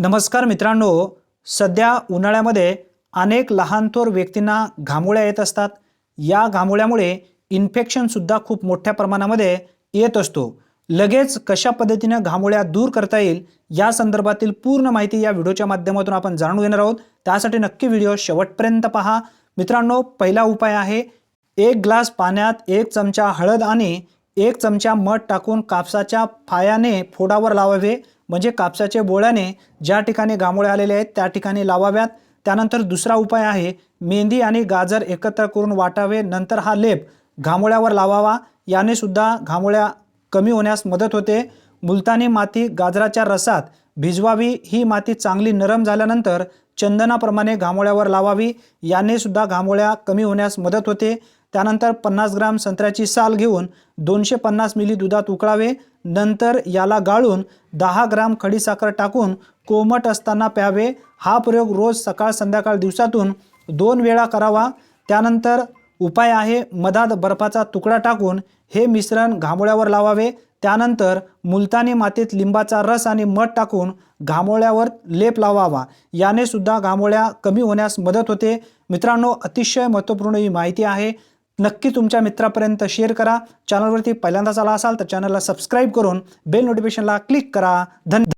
नमस्कार मित्रांनो सध्या उन्हाळ्यामध्ये अनेक लहान थोर व्यक्तींना घामोळ्या येत असतात. या घामोळ्यामुळे इन्फेक्शनसुद्धा खूप मोठ्या प्रमाणामध्ये येत असतो. लगेच कशा पद्धतीनं घामोळ्या दूर करता येईल या संदर्भातील पूर्ण माहिती या व्हिडिओच्या माध्यमातून आपण जाणून घेणार आहोत. त्यासाठी नक्की व्हिडिओ शेवटपर्यंत पहा. मित्रांनो पहिला उपाय आहे एक ग्लास पाण्यात एक चमचा हळद आणि एक चमचा मध टाकून कापसाच्या फायाने फोडावर लावावे. म्हणजे कापसाच्या बोळ्याने ज्या ठिकाणी गामोळे आलेले आहेत त्या ठिकाणी लावाव्यात. त्यानंतर दुसरा उपाय आहे मेंदी आणि गाजर एकत्र करून वाटावे नंतर हा लेप घामोळ्यावर लावावा. याने सुद्धा घामोळ्या कमी होण्यास मदत होते. मुलतानी माती गाजराच्या रसात भिजवावी. ही माती चांगली नरम झाल्यानंतर चंदनाप्रमाणे घामोळ्यावर लावावी. याने सुद्धा घामोळ्या कमी होण्यास मदत होते. त्यानंतर पन्नास ग्राम संत्र्याची साल घेऊन दोनशे पन्नास मिली दुधात उकळावे. नंतर याला गाळून दहा ग्राम खडीसाखर टाकून कोमट असताना प्यावे. हा प्रयोग रोज सकाळ संध्याकाळ दिवसातून दोन वेळा करावा. त्यानंतर उपाय आहे मधात बर्फाचा तुकडा टाकून हे मिश्रण घामोळ्यावर लावावे. त्यानंतर मुलतानी मातीत लिंबाचा रस आणि मध टाकून घामोळ्यावर लेप लावावा. याने सुद्धा घामोळ्या कमी होण्यास मदत होते. मित्रांनो अतिशय महत्त्वपूर्ण ही माहिती आहे. नक्की तुमच्या मित्रापर्यंत शेअर करा. चॅनलवरती पहिल्यांदाच आला असाल तर चॅनलला सबस्क्राईब करून बेल नोटिफिकेशनला क्लिक करा. धन्यवाद.